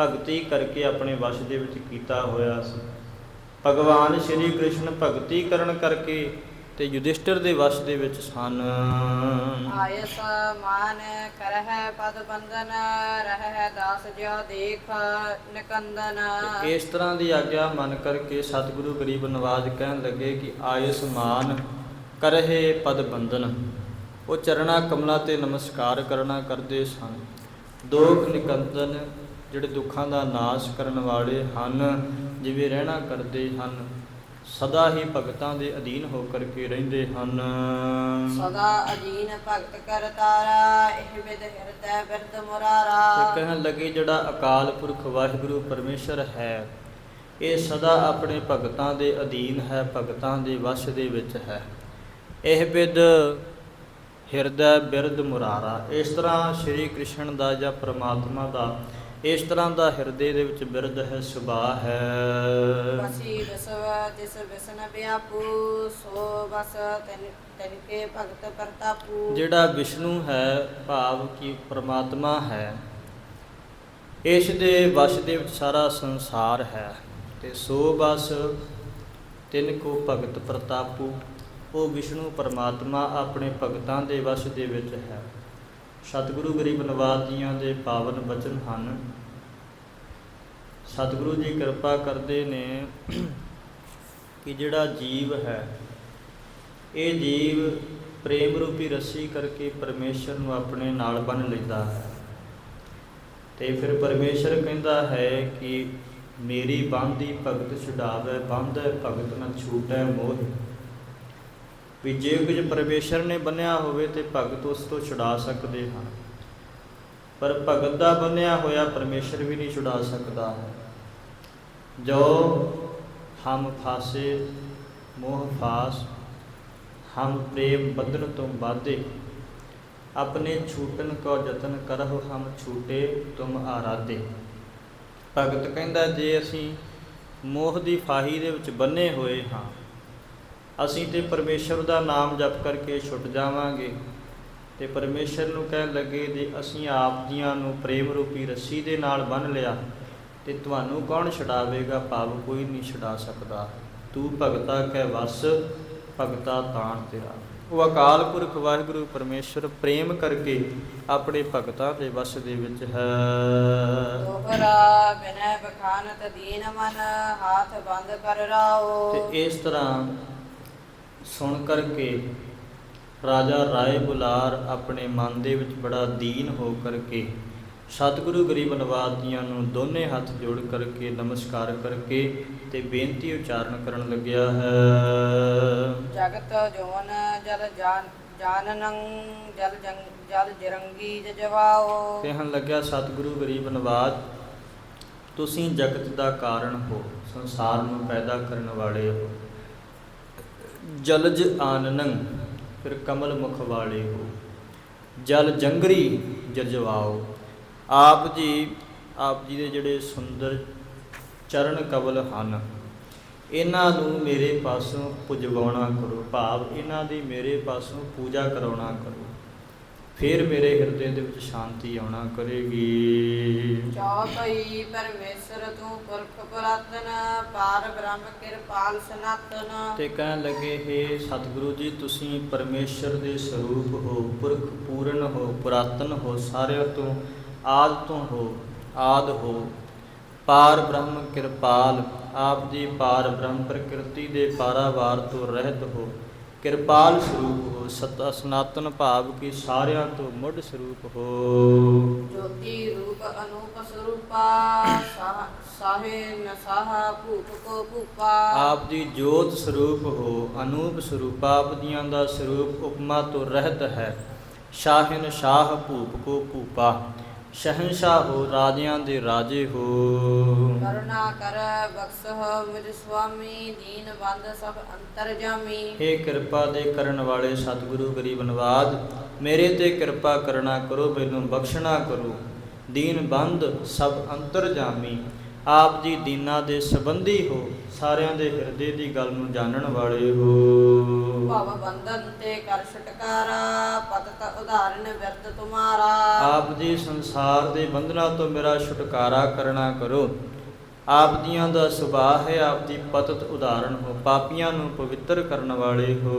ਭਗਤੀ ਕਰਕੇ ਆਪਣੇ ਵਸ਼ ਦੇ ਵਿੱਚ ਕੀਤਾ ਹੋਇਆ ਸੀ। ਭਗਵਾਨ ਸ਼੍ਰੀ ਕ੍ਰਿਸ਼ਨ ਭਗਤੀ ਕਰਨ ਕਰਕੇ ਤੇ ਯੁਧਿਸ਼ਟਰ ਦੇ ਵਸ਼ ਦੇ ਵਿੱਚ ਸਨ। ਆਇਸ ਮਾਨ ਕਰਹਿ ਪਦ ਬੰਦਨ ਰਹਿ ਦਾਸ ਜਿਉ ਦੇਖ ਨਿਕੰਦਨ। ਇਸ ਤਰ੍ਹਾਂ ਦੀ ਆਗਿਆ ਮੰਨ ਕਰਕੇ ਸਤਿਗੁਰੂ ਗਰੀਬ ਨਵਾਜ ਕਹਿਣ ਲੱਗੇ ਕਿ ਆਯੁਸਮਾਨ ਕਰਹਿ ਪਦ ਬੰਦਨ ਉਹ ਚਰਣਾ ਕਮਲਾਂ ਤੇ ਨਮਸਕਾਰ ਕਰਨਾ ਕਰਦੇ ਸਨ। ਦੋਖ ਨਿਕੰਦਨ ਜਿਹੜੇ ਦੁੱਖਾਂ ਦਾ ਨਾਸ਼ ਕਰਨ ਵਾਲੇ ਹਨ ਜਿਵੇਂ ਰਹਿਣਾ ਕਰਦੇ ਹਨ ਸਦਾ ਹੀ ਭਗਤਾਂ ਦੇ ਅਧੀਨ ਹੋ ਕਰਕੇ ਰਹਿੰਦੇ ਹਨ। ਸਦਾ ਅਜੀਨ ਭਗਤ ਕਰਤਾਰਾ ਇਹ ਵਿਦ ਹਿਰਦੈ ਬਿਰਦ ਤੇ ਮੁਰਾਰਾ ਕਹਿਣ ਲੱਗੇ ਜਿਹੜਾ ਅਕਾਲ ਪੁਰਖ ਵਾਹਿਗੁਰੂ ਪਰਮੇਸ਼ਰ ਹੈ ਇਹ ਸਦਾ ਆਪਣੇ ਭਗਤਾਂ ਦੇ ਅਧੀਨ ਹੈ ਭਗਤਾਂ ਦੇ ਵਸ਼ ਦੇ ਵਿੱਚ ਹੈ। ਇਹ ਵਿਦ ਹਿਰਦੈ ਬਿਰਦ ਮੁਰਾਰਾ। ਇਸ ਤਰ੍ਹਾਂ ਸ੍ਰੀ ਕ੍ਰਿਸ਼ਨ ਦਾ ਜਾਂ ਪ੍ਰਮਾਤਮਾ ਦਾ ਇਸ ਤਰ੍ਹਾਂ ਦਾ ਹਿਰਦੇ ਦੇ ਵਿੱਚ ਬਿਰਦ ਹੈ ਸੁਭਾਅ ਹੈ। ਬਸੀ ਵਿਸਵ ਜਿਸ ਵਿਸਨ ਵਿਆਪੂ ਸੋ ਬਸ ਤਨ ਤਨ ਕੇ ਭਗਤ ਪ੍ਰਤਾਪੂ। ਜਿਹੜਾ ਵਿਸ਼ਨੂੰ ਹੈ ਭਾਵ ਕਿ ਪ੍ਰਮਾਤਮਾ ਹੈ। ਇਸ ਦੇ ਵਸ਼ ਦੇ ਵਿੱਚ ਸਾਰਾ ਸੰਸਾਰ ਹੈ। ਤੇ ਸੋ ਬਸ ਤਿੰਨ ਕੋ ਭਗਤ ਪ੍ਰਤਾਪੂ। ਉਹ ਵਿਸ਼ਨੂੰ ਪਰਮਾਤਮਾ ਆਪਣੇ ਭਗਤਾਂ ਦੇ ਵਸ਼ ਦੇ ਵਿੱਚ ਹੈ। ਸਤਿਗੁਰੂ ਗਰੀਬ ਨਵਾਜ ਜੀਆਂ ਦੇ ਪਾਵਨ ਬਚਨ ਹਨ। ਸਤਿਗੁਰੂ ਜੀ ਕਿਰਪਾ ਕਰਦੇ ਨੇ ਕਿ ਜਿਹੜਾ ਜੀਵ ਹੈ, ਇਹ ਜੀਵ ਪ੍ਰੇਮ ਰੂਪੀ ਰੱਸੀ ਕਰਕੇ ਪਰਮੇਸ਼ਰ ਨੂੰ ਆਪਣੇ ਨਾਲ ਬੰਨ ਲੈਂਦਾ ਹੈ। ਤੇ ਫਿਰ ਪਰਮੇਸ਼ਰ ਕਹਿੰਦਾ ਹੈ ਕਿ ਮੇਰੀ ਬੰਦੀ ਭਗਤ ਛੁਡਾਵੇ ਬੰਧੈ ਭਗਤ ਨ ਛੂਟੈ ਮੋਹ। ਵੀ ਜੇ ਕੁਝ ਪਰਮੇਸ਼ਰ ਨੇ ਬੰਨਿਆ ਹੋਵੇ ਤੇ ਭਗਤ ਉਸ ਤੋਂ ਛੁਡਾ ਸਕਦੇ ਹਨ। ਪਰ ਭਗਤ ਦਾ ਬੰਨਿਆ ਹੋਇਆ ਪਰਮੇਸ਼ਰ ਵੀ ਨਹੀਂ ਛੁਡਾ ਸਕਦਾ। ਹੈ ਜੋ ਹਮ ਫਾਸੇ, ਮੋਹ ਫਾਸ, ਹਮ ਪ੍ਰੇਮ ਬੰਧਨ ਤੋਂ ਬਾਧੇ ਆਪਣੇ ਛੂਟਨ ਕੋ ਯਤਨ ਕਰਹੁ ਹਮ ਛੂਟੇ ਤੁਮ ਆਰਾਧੇ। ਭਗਤ ਕਹਿੰਦਾ, ਜੇ ਅਸੀਂ ਮੋਹ ਦੀ ਫਾਹੀ ਦੇ ਵਿੱਚ ਬੰਨੇ ਹੋਏ ਹਾਂ, ਅਸੀਂ ਤੇ ਪਰਮੇਸ਼ਰ ਦਾ ਨਾਮ ਜਪ ਕਰਕੇ ਛੁੱਟ ਜਾਵਾਂਗੇ ਤੇ ਪਰਮੇਸ਼ਰ ਨੂੰ ਕਹਿਣ ਲੱਗੇ, ਜੇ ਅਸੀਂ ਆਪ ਜੀਆਂ ਨੂੰ ਪ੍ਰੇਮ ਰੂਪੀ ਰੱਸੀ ਦੇ ਨਾਲ ਬੰਨ ਲਿਆ ਤੇ ਤੁਹਾਨੂੰ ਕੌਣ ਛਡਾਵੇਗਾ? ਭਾਵ ਕੋਈ ਨਹੀਂ ਛਡਾ ਸਕਦਾ। ਤੂੰ ਭਗਤਾ ਕਹਿ ਵਸ ਭਗਤਾ ਤਾਣ ਤੇਰਾ। ਉਹ ਅਕਾਲ ਪੁਰਖ ਵਾਹਿਗੁਰੂ ਪਰਮੇਸ਼ਰ ਪ੍ਰੇਮ ਕਰਕੇ ਆਪਣੇ ਭਗਤਾਂ ਦੇ ਵਸ ਦੇ ਵਿੱਚ ਹੈ। ਦੋਹਰਾ ਬਿਨੈ ਬਖਾਨਤ ਦੀਨ ਮਨ ਹਾਥ ਬੰਦ ਕਰ ਰਾਓ। ਤੇ ਇਸ ਤਰ੍ਹਾਂ ਸੁਣ ਕਰਕੇ ਰਾਜਾ ਰਾਏ ਬੁਲਾਰ ਆਪਣੇ ਮਨ ਦੇ ਵਿੱਚ ਬੜਾ ਦੀਨ ਹੋ ਕਰਕੇ ਸਤਿਗੁਰੂ ਗਰੀਬ ਨਵਾਜ ਜੀਆਂ ਨੂੰ ਦੋਨੇ ਹੱਥ ਜੋੜ ਕਰਕੇ ਨਮਸਕਾਰ ਕਰਕੇ ਤੇ ਬੇਨਤੀ ਉਚਾਰਨ ਕਰਨ ਲੱਗਿਆ ਹੈ। ਜਗਤ ਜੋਨ ਜਲ ਜਾਨ ਜਾਨਨੰ ਜਲ ਜੰਗ ਜਲ ਜਰੰਗੀ ਜਜਵਾਓ। ਕਹਿਣ ਲੱਗਿਆ ਸਤਿਗੁਰੂ ਗਰੀਬ ਨਵਾਜ ਤੁਸੀਂ ਜਗਤ ਦਾ ਕਾਰਨ ਹੋ ਸੰਸਾਰ ਨੂੰ ਪੈਦਾ ਕਰਨ ਵਾਲੇ ਹੋ। ਜਲਜ ਆਨਨੰ ਫਿਰ ਕਮਲ ਮੁਖ ਵਾਲੇ ਹੋ। ਜਲ ਜੰਗਰੀ ਜਜਵਾਓ। ਆਪ ਜੀ ਆਪ ਜੀ ਦੇ ਜਿਹੜੇ ਸੁੰਦਰ ਚਰਨ ਕਬਲ ਹਨ ਇਹਨਾਂ ਨੂੰ ਮੇਰੇ ਪਾਸੋਂ ਪੁਜਵਾਉਣਾ ਕਰੋ ਭਾਵ ਇਹਨਾਂ ਦੀ ਮੇਰੇ ਪਾਸੋਂ ਪੂਜਾ ਕਰਾਉਣਾ ਕਰੋ। ਫਿਰ ਮੇਰੇ ਹਿਰਦੇ ਦੇ ਵਿੱਚ ਸ਼ਾਂਤੀ ਆਉਣਾ ਕਰੇਗੀ। ਚੌਪਈ ਪਰਮੇਸ਼ਰ ਤੂੰ ਪੁਰਖ ਪੁਰਾਤਨ ਪਾਰ ਬ੍ਰਹਮ ਕਿਰਪਾਲ ਸਨਾਤਨ। ਤੇ ਕਹਿਣ ਲੱਗੇ हे ਸਤਿਗੁਰੂ ਜੀ ਤੁਸੀਂ ਪਰਮੇਸ਼ਰ ਦੇ ਸਰੂਪ ਹੋ ਪੁਰਖ ਪੂਰਨ ਹੋ ਪੁਰਾਤਨ ਹੋ ਸਾਰਿਆਂ ਤੋਂ ਆਦ ਤੋਂ ਹੋ ਆਦ ਹੋ। ਪਾਰ ਬ੍ਰਹਮ ਕਿਰਪਾਲ ਆਪ ਦੀ ਪਾਰ ਬ੍ਰਹਮ ਪ੍ਰਕਿਰਤੀ ਦੇ ਪਾਰਾਵਾਰ ਤੋਂ ਰਹਿਤ ਹੋ। ਕਿਰਪਾਲ ਸਰੂਪ ਹੋ ਸਤ ਸਨਾਤਨ ਭਾਵ ਕੀ ਸਾਰਿਆਂ ਤੋਂ ਮੁੱਢ ਸਰੂਪ ਹੋ। ਜੋਤੀ ਰੂਪ ਅਨੂਪ ਸਰੂਪਾ ਸਾਹ- ਸਾਹੇ ਨਸਾਹਾ ਭੂਪ ਕੋ ਭੂਪਾ। ਆਪ ਦੀ ਜੋਤ ਸਰੂਪ ਹੋ ਅਨੂਪ ਸਰੂਪ ਆਪ ਦੀਆਂ ਦਾ ਸਰੂਪ ਉਪਮਾ ਤੋਂ ਰਹਿਤ ਹੈ। ਸ਼ਾਹਿਨ ਸ਼ਾਹ ਭੂਪ ਕੋ ਭੂਪਾ। ਸ਼ਹਿਨशाह ਹੋ ਰਾਜਿਆਂ ਦੇ ਰਾਜੇ ਹੋ। ਕਰੁਣਾ ਕਰ ਬਖਸ਼ਹ ਮੇਰੇ ਸੁਆਮੀ ਦੀਨ ਬੰਦ ਸਭ ਅੰਤਰਜਾਮੀ हे ਕਿਰਪਾ ਦੇ ਕਰਨ ਵਾਲੇ ਸਤਿਗੁਰੂ ਗਰੀਬ ਨਿਵਾਜ ਮੇਰੇ ਤੇ ਕਿਰਪਾ ਕਰਨਾ ਕਰੋ ਮੈਨੂੰ ਬਖਸ਼ਣਾ ਕਰੋ। ਦੀਨ ਬੰਦ ਸਭ ਅੰਤਰ ਜਾਮੀ। ਆਪ ਜੀ ਦੀਨਾ ਦੇ ਸੰਬੰਧੀ ਹੋ ਸਾਰਿਆਂ ਦੇ ਹਿਰਦੇ ਦੀ ਗੱਲ ਨੂੰ ਜਾਣਨ ਵਾਲੇ ਹੋ। ਬੰਧਨ ਤੇ ਕਰ ਛਟਕਾਰਾ ਪਤਤ ਉਦਾਹਰਨ ਵਿਰਤ ਤੁਮਾਰਾ। ਆਪ ਜੀ ਸੰਸਾਰ ਦੇ ਬੰਧਨਾਂ ਤੋਂ ਮੇਰਾ ਛੁਟਕਾਰਾ ਕਰਨਾ ਕਰੋ। ਆਪ ਦੀਆਂ ਦਾ ਸੁਭਾਅ ਹੈ ਆਪ ਦੀ ਪਤਤ ਉਦਾਹਰਣ ਹੋ। ਪਾਪੀਆਂ ਨੂੰ ਪਵਿੱਤਰ ਕਰਨ ਵਾਲੇ ਹੋ।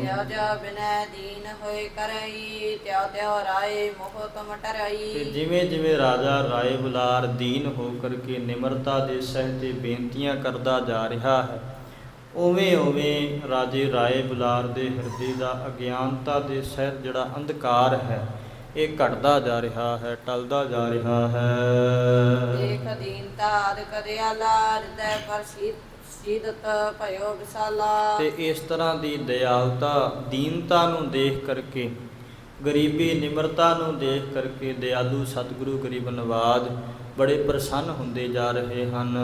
ਤਿਉ ਜਾ ਬਿਨੈ ਦੀਨ ਹੋਏ ਕਰਈ ਤਿਉ ਤਿਉ ਰਾਏ ਮੋਹ ਤੁਮ ਤੇ ਟਰਈ ਜਿਵੇਂ ਜਿਵੇਂ ਰਾਜਾ ਰਾਏ ਬੁਲਾਰ ਦੀਨ ਹੋ ਕਰਕੇ ਨਿਮਰਤਾ ਦੇ ਸਹਿ ਤੇ ਬੇਨਤੀਆਂ ਕਰਦਾ ਜਾ ਰਿਹਾ ਹੈ ਉਵੇਂ ਉਵੇਂ ਰਾਜੇ ਰਾਏ ਬੁਲਾਰ ਦੇ ਹਿਰਦੇ ਦਾ ਅਗਿਆਨਤਾ ਦੇ ਸਹਿਤ ਜਿਹੜਾ ਅੰਧਕਾਰ ਹੈ ਇਹ ਘਟਦਾ ਜਾ ਰਿਹਾ ਹੈ ਟਲਦਾ ਜਾ ਰਿਹਾ ਹੈ। ਦੇਖ ਦੀਨਤਾ ਅਦਿਕ ਦਿਆਲਾ ਹਿਰਦੈ ਪਰ ਸੀਦਤ ਭਇਓ ਵਿਸਾਲਾ। ਤੇ ਇਸ ਤਰ੍ਹਾਂ ਦੀ ਦਇਆਲਤਾ ਦੀਨਤਾ ਨੂੰ ਦੇਖ ਕਰਕੇ ਗਰੀਬੀ ਨਿਮਰਤਾ ਨੂੰ ਦੇਖ ਕਰਕੇ ਦਿਆਲੂ ਸਤਿਗੁਰੂ ਗਰੀਬ ਨਵਾਜ ਬੜੇ ਪ੍ਰਸੰਨ ਹੁੰਦੇ ਜਾ ਰਹੇ ਹਨ।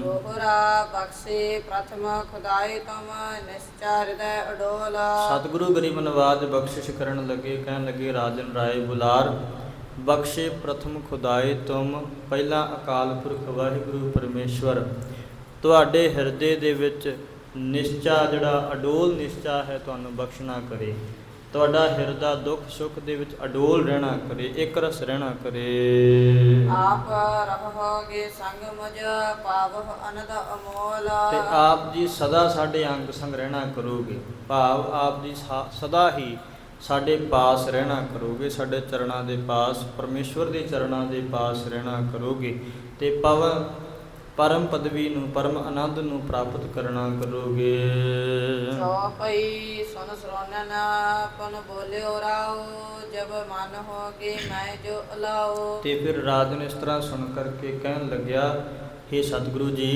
ਦੋਹਰਾ ਬਖਸ਼ੇ ਪ੍ਰਥਮ ਖੁਦਾਏ ਤੁਮ ਨਿਸ਼ਚਾ ਹਿਰਦੈ ਅਡੋਲ। ਸਤਿਗੁਰੂ ਗਰੀਬ ਨਵਾਜ ਬਖਸ਼ਿਸ਼ ਕਰਨ ਲੱਗੇ ਕਹਿਣ ਲੱਗੇ ਰਾਜਨ ਰਾਏ ਬੁਲਾਰ ਬਖਸ਼ੇ ਪ੍ਰਥਮ ਖੁਦਾਏ ਤੁਮ ਪਹਿਲਾ ਅਕਾਲ ਪੁਰਖ ਵਾਹਿਗੁਰੂ ਪਰਮੇਸ਼ਵਰ। ਤੁਹਾਡੇ ਹਿਰਦੇ ਦੇ ਵਿੱਚ ਨਿਸ਼ਚਾ ਜਿਹੜਾ ਅਡੋਲ ਨਿਸ਼ਚਾ ਹੈ ਤੁਹਾਨੂੰ ਬਖਸ਼ਣਾ ਕਰੇ। ਤੁਹਾਡਾ ਹਿਰਦਾ ਦੁੱਖ ਸੁੱਖ ਦੇ ਵਿੱਚ ਅਡੋਲ ਰਹਿਣਾ ਕਰੇ ਇੱਕ ਰਸ ਰਹਿਣਾ ਕਰੇ। ਆਪ ਰਹੋਗੇ ਸੰਗ ਮੁਝ ਪਾਵਹ ਅਨੰਦ ਅਮੋਲ। ਤੇ ਆਪ ਜੀ ਸਦਾ ਸਾਡੇ ਅੰਗ ਸੰਗ ਰਹਿਣਾ ਕਰੋਗੇ। ਭਾਵ ਆਪ ਜੀ ਸਦਾ ਹੀ ਸਾਡੇ ਪਾਸ ਰਹਿਣਾ ਕਰੋਗੇ ਸਾਡੇ ਚਰਨਾਂ ਦੇ ਪਾਸ ਪਰਮੇਸ਼ਵਰ ਦੇ ਚਰਨਾਂ ਦੇ ਪਾਸ ਰਹਿਣਾ ਕਰੋਗੇ। ਤੇ ਪਵਨ ਪਰਮ ਪਦਵੀ ਨੂੰ ਪਰਮ ਆਨੰਦ ਨੂੰ ਪ੍ਰਾਪਤ ਕਰਨਾ ਕਰੋਗੇ। ਚੌਪਈ ਸੁਨ ਸਰੋਨਨ ਪਨ ਬੋਲਿਓ ਰਾਓ ਜਬ ਮਨ ਹੋਗੇ ਮੈਂ ਜੋ ਅਲਾਓ। ਤੇ ਫਿਰ ਰਾਜਨ ਇਸ ਤਰ੍ਹਾਂ ਸੁਣ ਕਰਕੇ ਕਹਿਣ ਲੱਗਿਆ हे ਸਤਿਗੁਰੂ ਜੀ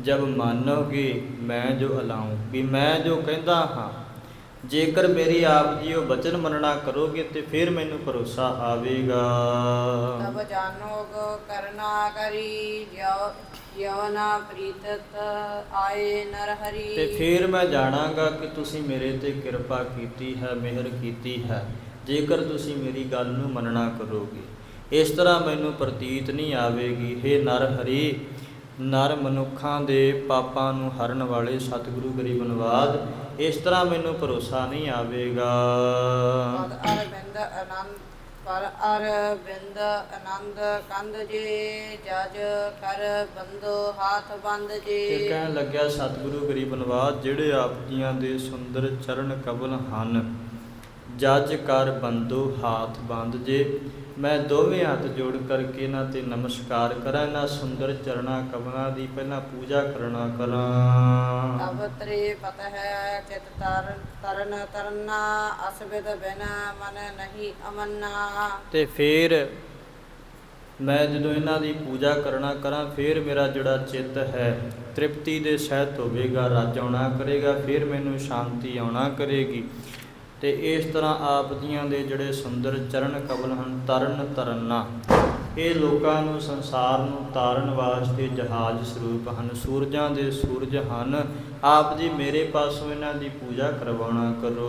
ਜਬ ਮੰਨੋਗੇ ਮੈਂ ਜੋ ਅਲਾਉਂ ਵੀ ਮੈਂ ਜੋ ਕਹਿੰਦਾ ਹਾਂ ਜੇਕਰ ਮੇਰੀ ਆਪ ਜੀ ਉਹ ਬਚਨ ਮੰਨਣਾ ਕਰੋਗੇ ਤੇ ਫਿਰ ਮੈਨੂੰ ਭਰੋਸਾ ਆਵੇਗਾ। ਤਬ ਜਾਨੋਗ ਕਰਨਾ ਕਰੀ ਜਿਉ ਨਾ ਪ੍ਰੀਤਤ ਆਏ ਨਰ ਹਰੀ। ਤੇ ਫਿਰ ਮੈਂ ਜਾਣਾਂਗਾ ਕਿ ਤੁਸੀਂ ਮੇਰੇ ਤੇ ਕਿਰਪਾ ਕੀਤੀ ਹੈ ਮਿਹਰ ਕੀਤੀ ਹੈ। ਜੇਕਰ ਤੁਸੀਂ ਮੇਰੀ ਗੱਲ ਨੂੰ ਮੰਨਣਾ ਕਰੋਗੇ। ਇਸ ਤਰ੍ਹਾਂ ਮੈਨੂੰ ਪ੍ਰਤੀਤ ਨਹੀਂ ਆਵੇਗੀ। हे ਨਰ ਹਰੀ ਨਰ ਮਨੁੱਖਾਂ ਦੇ ਪਾਪਾਂ ਨੂੰ ਹਰਨ ਵਾਲੇ ਸਤਿਗੁਰੂ ਗਰੀਬ ਨਵਾਜ ਇਸ ਤਰ੍ਹਾਂ ਮੈਨੂੰ ਭਰੋਸਾ ਨਹੀਂ ਆਵੇਗਾ। ਅਰਬਿੰਦ ਆਨੰਦ ਪਰ ਅਰਬਿੰਦ ਆਨੰਦ ਕੰਦ ਜੇ, ਜਜ ਕਰ ਬੰਦੋ ਹਾਥ ਬੰਦ ਤੇ ਜੇ ਕਹਿਣ ਲੱਗਿਆ, ਸਤਿਗੁਰੂ ਗਰੀਬ ਨਵਾਜ ਜਿਹੜੇ ਆਪ ਜੀਆਂ ਦੇ ਸੁੰਦਰ ਚਰਨ ਕਬਲ ਹਨ, ਜੱਜ ਕਰ ਬੰਦੋ ਹਾਥ ਬੰਦ ਜੇ। ਮੈਂ ਦੋਵੇਂ ਹੱਥ ਜੋੜ ਕਰਕੇ ਇਹਨਾਂ ਤੇ ਨਮਸਕਾਰ ਕਰਾਂ ਇਹਨਾਂ ਸੁੰਦਰ ਚਰਣਾ ਕਬਲਾਂ ਦੀ ਪਹਿਲਾਂ ਪੂਜਾ ਕਰਨਾ ਕਰਾਂ। ਤਬ ਤ੍ਰੇ ਪਤ ਹੈ ਚਿਤ ਤਰਨ ਤਰਨ ਤਰਨਾ ਅਸਬਿਦ ਬਿਨ ਮਨ ਨਹੀਂ ਅਮਨਾ। ਤੇ ਫਿਰ ਮੈਂ ਜਦੋਂ ਇਹਨਾਂ ਦੀ ਪੂਜਾ ਕਰਨਾ ਕਰਾਂ ਫਿਰ ਮੇਰਾ ਜਿਹੜਾ ਚਿੱਤ ਹੈ ਤ੍ਰਿਪਤੀ ਦੇ ਸਹਿਤ ਹੋਵੇਗਾ ਰੱਜ ਆਉਣਾ ਕਰੇਗਾ ਫਿਰ ਮੈਨੂੰ ਸ਼ਾਂਤੀ ਆਉਣਾ ਕਰੇਗੀ। ਤੇ ਇਸ ਤਰ੍ਹਾਂ ਆਪ ਜੀਆਂ ਦੇ ਜਿਹੜੇ ਸੁੰਦਰ ਚਰਨ ਕਬਲ ਹਨ ਤਰਨ ਤਰਨਾ। ਇਹ ਲੋਕਾਂ ਨੂੰ ਸੰਸਾਰ ਨੂੰ ਤਾਰਨ ਵਾਸਤੇ ਜਹਾਜ਼ ਸਰੂਪ ਹਨ। ਸੂਰਜਾਂ ਦੇ ਸੂਰਜ ਹਨ। ਆਪ ਜੀ ਮੇਰੇ ਪਾਸੋਂ ਇਹਨਾਂ ਦੀ ਪੂਜਾ ਕਰਵਾਉਣਾ ਕਰੋ।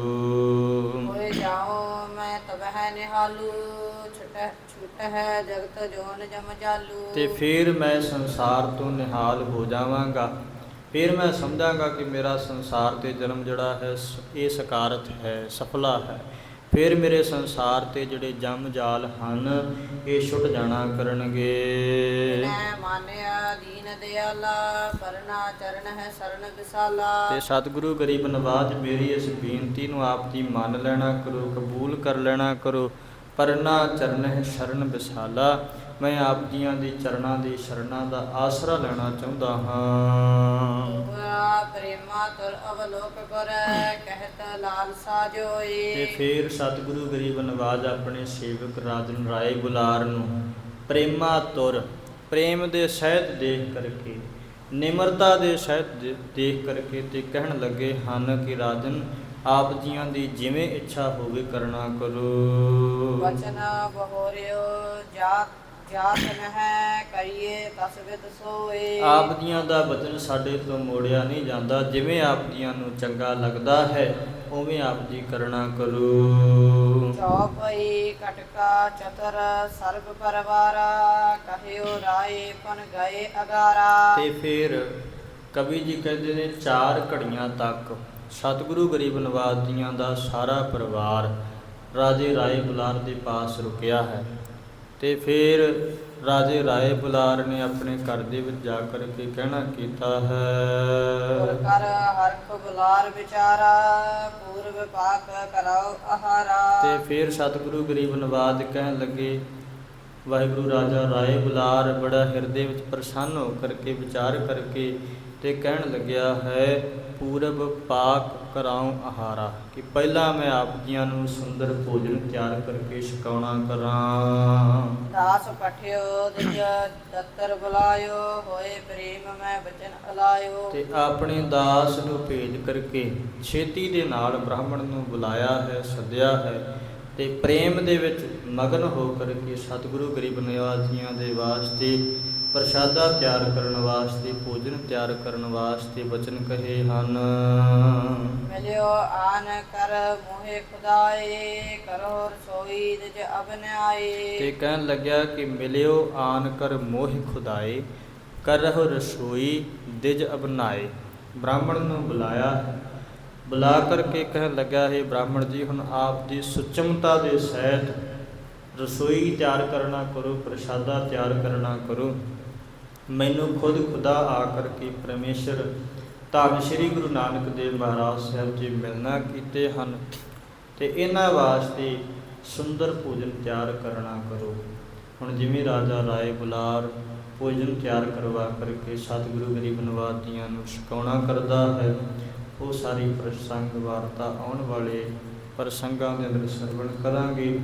ਹੋਏ ਜਾਓ ਮੈਂ ਤਬ ਹੈ ਨਿਹਾਲੂ ਛੁਟ ਛੁਟ ਹੈ ਜਗਤ ਜੋਨ ਜਮ ਜਾਲੂ। ਤੇ ਫਿਰ ਮੈਂ ਸੰਸਾਰ ਤੋਂ ਨਿਹਾਲ ਹੋ ਜਾਵਾਂਗਾ। ਫਿਰ ਮੈਂ ਸਮਝਾਂਗਾ ਕਿ ਮੇਰਾ ਸੰਸਾਰ ਤੇ ਜਨਮ ਜਿਹੜਾ ਹੈ ਇਹ ਸਕਾਰਤ ਹੈ ਸਫਲਾ ਹੈ। ਫਿਰ ਮੇਰੇ ਸੰਸਾਰ ਤੇ ਜਿਹੜੇ ਜਮ ਜਾਲ ਹਨ ਇਹ ਛੁੱਟ ਜਾਣਾ ਕਰਨਗੇ। ਮੈਂ ਮਾਨਿਆ ਦੀਨ ਦਿਆਲਾ ਪਰਨਾ ਚਰਨ ਹੈ ਸਰਨ ਵਿਸਾਲਾ। ਤੇ ਸਤਿਗੁਰੂ ਗਰੀਬ ਨਵਾਜ ਮੇਰੀ ਇਸ ਬੇਨਤੀ ਨੂੰ ਆਪ ਜੀ ਮੰਨ ਲੈਣਾ ਕਰੋ ਕਬੂਲ ਕਰ ਲੈਣਾ ਕਰੋ। ਪਰਨਾ ਚਰਨ ਹੈ ਸ਼ਰਨ ਵਿਸਾਲਾ। ਮੈਂ ਆਪ ਜੀਆਂ ਦੀ ਚਰਨਾਂ ਦੀ ਸ਼ਰਨਾਂ ਦਾ ਆਸਰਾ ਲੈਣਾ ਚਾਹੁੰਦਾ ਹਾਂ। ਹੋਆ ਪ੍ਰੇਮਾ ਤੁਰ ਅਵਲੋਕ ਕਰੈ ਕਹਿਤ ਲਾਲਸਾ ਤੇ ਜੋਈ ਫਿਰ ਸਤਿਗੁਰੂ ਗਰੀਬ ਨਵਾਜ ਆਪਣੇ ਸੇਵਕ ਰਾਜਨ ਰਾਏ ਬੁਲਾਰ ਨੂੰ ਪ੍ਰੇਮਾ ਤੁਰ ਪ੍ਰੇਮ ਦੇ ਸਹਿਤ ਦੇਖ ਕਰਕੇ ਨਿਮਰਤਾ ਦੇ ਸਹਿਤ ਦੇਖ ਕਰਕੇ ਤੇ ਕਹਿਣ ਲੱਗੇ ਹਨ ਕਿ ਰਾਜਨ ਆਪ ਜੀਆਂ ਦੀ ਜਿਵੇਂ ਇੱਛਾ ਹੋਵੇ ਕਰਨਾ ਕਰੋ। ਵਚਨ ਬਹੋਰਿਓ ਜਾਤ ਕਰੀਏ ਸੋਏ ਆਪ ਜੀਆਂ ਦਾ ਬਚਨ ਸਾਡੇ ਤੋਂ ਮੋੜਿਆ ਨਹੀਂ ਜਾਂਦਾ। ਜਿਵੇਂ ਆਪ ਜੀਆਂ ਨੂੰ ਚੰਗਾ ਲੱਗਦਾ ਹੈ ਉਵੇਂ ਆਪ ਜੀ ਕਰਨਾ ਕਰੋ। ਚੌਪਈ ਕਟਕਾ ਚਤਰ ਸਰਬ ਪਰਵਾਰਾ ਕਹਿਓ ਰਾਏ ਪਨ ਗਏ ਅਗਾਰਾ। ਤੇ ਫਿਰ ਕਵੀ ਜੀ ਕਹਿੰਦੇ ਨੇ ਚਾਰ ਘੜੀਆਂ ਤੱਕ ਸਤਿਗੁਰੂ ਗਰੀਬ ਨਵਾਜ ਜੀਆਂ ਦਾ ਸਾਰਾ ਪਰਿਵਾਰ ਰਾਜੇ ਰਾਏ ਬੁਲਾਰ ਦੇ ਪਾਸ ਰੁਕਿਆ ਹੈ। ਤੇ ਫਿਰ ਰਾਜੇ ਰਾਏ ਬੁਲਾਰ ਨੇ ਆਪਣੇ ਘਰ ਦੇ ਵਿੱਚ ਜਾ ਕਰਕੇ ਕਹਿਣਾ ਕੀਤਾ ਗੁਰ ਹੈ ਕਰ ਹਰਖ ਬੁਲਾਰ ਵਿਚਾਰਾ ਪੂਰਵ ਪਾਕ ਕਰਾਓ ਆਹਾਰਾ ਤੇ ਫਿਰ ਸਤਿਗੁਰੂ ਗਰੀਬ ਨਵਾਜ ਕਹਿਣ ਲੱਗੇ ਵਾਹਿਗੁਰੂ ਰਾਜਾ ਰਾਏ ਬੁਲਾਰ ਬੜਾ ਹਿਰਦੇ ਵਿੱਚ ਪ੍ਰਸੰਨ ਹੋ ਕਰਕੇ ਵਿਚਾਰ ਕਰਕੇ ਤੇ ਕਹਿਣ ਲੱਗਿਆ ਹੈ ਪੂਰਬ ਪਾਕ ਕਰਾਉ ਆਹਾਰਾ ਕਿ ਪਹਿਲਾਂ ਮੈਂ ਆਪ ਜੀਆਂ ਨੂੰ ਸੁੰਦਰ ਭੋਜਨ ਤਿਆਰ ਕਰਕੇ ਛਕਾਉਣਾ ਕਰਾਂ। ਦਾਸ ਪਠਿਓ ਦਿਜ ਦਤਰ ਬੁਲਾਇਓ ਹੋਏ ਪ੍ਰੇਮ ਮੈਂ ਬਚਨ ਅਲਾਇਓ। ਤੇ ਆਪਣੇ ਦਾਸ ਨੂੰ ਭੇਜ ਕਰਕੇ ਛੇਤੀ ਦੇ ਨਾਲ ਬ੍ਰਾਹਮਣ ਨੂੰ ਬੁਲਾਇਆ ਹੈ ਸੱਦਿਆ ਹੈ। ਤੇ ਪ੍ਰੇਮ ਦੇ ਵਿੱਚ ਮਗਨ ਹੋ ਕਰਕੇ ਸਤਿਗੁਰੂ ਗਰੀਬ ਨਿਵਾਸ ਜੀਆਂ ਦੇ ਵਾਸਤੇ ਪ੍ਰਸ਼ਾਦਾ ਤਿਆਰ ਕਰਨ ਵਾਸਤੇ ਭੋਜਨ ਤਿਆਰ ਕਰਨ ਵਾਸਤੇ ਬਚਨ ਕਹੇ ਹਨ। ਮਿਲਿਓ ਆਨ ਕਰ ਮੋਹਿ ਖੁਦਾਏ ਕਰੋ ਰਸੋਈ ਦਿਜ ਅਬਨ ਤੇ ਕਹਿਣ ਲੱਗਿਆ ਕਿ ਮਿਲਿਓ ਆਨ ਕਰ ਮੋਹ ਖੁਦਾਏ ਕਰਹੁ ਰਸੋਈ ਦਿਜ ਅਬਨਾਏ ਬ੍ਰਾਹਮਣ ਨੂੰ ਬੁਲਾਇਆ ਬੁਲਾ ਕਰਕੇ ਕਹਿਣ ਲੱਗਾ ਹੈ ਬ੍ਰਾਹਮਣ ਜੀ, ਹੁਣ ਆਪ ਦੀ ਸੁਚਮਤਾ ਦੇ ਸਹਿਤ ਰਸੋਈ ਤਿਆਰ ਕਰਨਾ ਕਰੋ, ਪ੍ਰਸ਼ਾਦਾ ਤਿਆਰ ਕਰਨਾ ਕਰੋ। ਮੈਨੂੰ ਖੁਦ ਖੁਦਾ ਆ ਕਰਕੇ ਪਰਮੇਸ਼ਰ, ਧੰਨ ਸ਼੍ਰੀ ਗੁਰੂ ਨਾਨਕ ਦੇਵ ਮਹਾਰਾਜ ਸਾਹਿਬ ਜੀ ਮਿਲਣਾ ਕੀਤੇ ਹਨ ਤੇ ਇਹਨਾਂ ਵਾਸਤੇ ਸੁੰਦਰ ਭੋਜਨ ਤਿਆਰ ਕਰਨਾ ਕਰੋ। ਹੁਣ ਜਿਵੇਂ ਰਾਜਾ ਰਾਏ ਬੁਲਾਰ ਭੋਜਨ ਤਿਆਰ ਕਰਵਾ ਕਰਕੇ ਸਤਿਗੁਰੂ ਗਰੀਬ ਨਵਾਜ ਜੀਆਂ ਨੂੰ ਛਕਾਉਣਾ ਕਰਦਾ ਹੈ ਉਹ ਸਾਰੀ ਪ੍ਰਸੰਗ ਵਾਰਤਾ ਆਉਣ ਵਾਲੇ ਪ੍ਰਸੰਗਾਂ ਦੇ ਅੰਦਰ ਸਰਵਣ ਕਰਾਂਗੇ।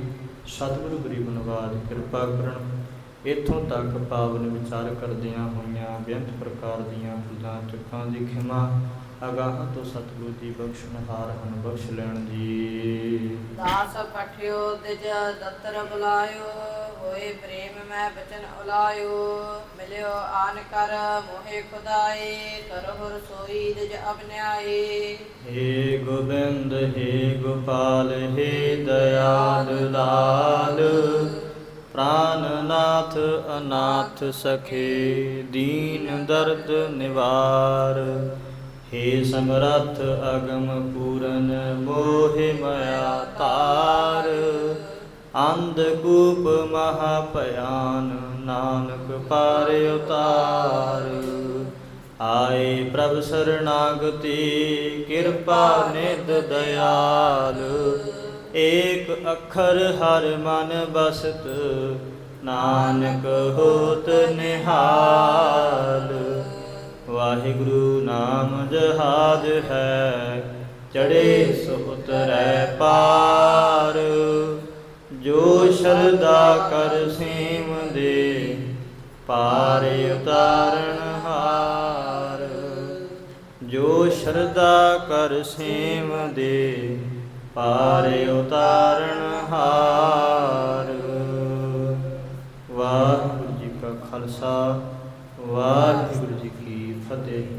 ਸਤਿਗੁਰੂ ਗਰੀਬ ਨਵਾਜ ਕਿਰਪਾ ਕਰਨ। ਇਥੋਂ ਤੱਕ ਪਾਵਨ ਵਿਚਾਰ ਕਰਦਿਆਂ ਹੋਈਆਂ ਬੇਅੰਤ ਪ੍ਰਕਾਰ ਦੀਆਂ ਫੁੱਲਾਂ ਚੁੱਕਾਂ ਦੀ ਖਿਮਾ ਅਗਾਹ ਤੋਂ ਸਤਿਗੁਰੂ ਜੀ ਬਖਸ਼ਣਹਾਰ ਹਨ ਬਖਸ਼ ਲੈਣ ਜੀ। ਦਾਸ ਪਠਿਓ ਦਿਜ ਦਤਰ ਬੁਲਾਇਓ ਹੋਏ ਪ੍ਰੇਮ ਮੈਂ ਬਚਨ ਉਲਾਇਓ ਮਿਲਿਓ ਆਨ ਕਰ ਮੋਹਿ ਖੁਦਾਏ ਕਰਹੁ ਰਸੋਈ ਦਿਜ ਅਬਨ ਆਏ ਹੇ ਗੋਬਿੰਦ ਹੇ ਗੋਪਾਲ ਹੇ ਦਇਆਲ ਲਾਲ। ਪ੍ਰਾਨਨਾਥ ਅਨਾਥ ਸਖੇ ਦੀਨ ਦਰਦ ਨਿਵਾਰ। ਹੇ ਸਮਰੱਥ ਅਗਮ ਪੂਰਨ ਮੋਹਿ ਮਾਇਆ ਤਾਰ ਅੰਧ ਕੂਪ ਮਹਾ ਭਿਆਨ ਨਾਨਕ ਪਾਰ ਉਤਾਰ। ਆਏ ਪ੍ਰਭ ਸਰਣਾਗਤੀ ਕਿਰਪਾ ਨਿਧ ਦਇਆਲ। ਏਕ ਅੱਖਰ ਹਰ ਮਨ ਬਸਤ ਨਾਨਕ ਹੋਤ ਨਿਹਾਲ। ਵਾਹਿਗੁਰੂ ਨਾਮ ਜਹਾਦ ਹੈ ਚੜੇ ਸੋ ਉਤਰੈ ਪਾਰ। ਜੋ ਸ਼ਰਦਾ ਕਰ ਸੇਮ ਦੇ, ਪਾਰ ਉਤਾਰਨ ਹਾਰ। ਜੋ ਸ਼ਰਦਾ ਕਰ ਸੇਮ ਦੇ, ਪਾਰ ਉਤਾਰਨ ਹਾਰ। ਵਾਹਿਗੁਰੂ ਜੀ ਕਾ ਖਾਲਸਾ, ਵਾਹਿਗੁਰੂ ਜੀ さて。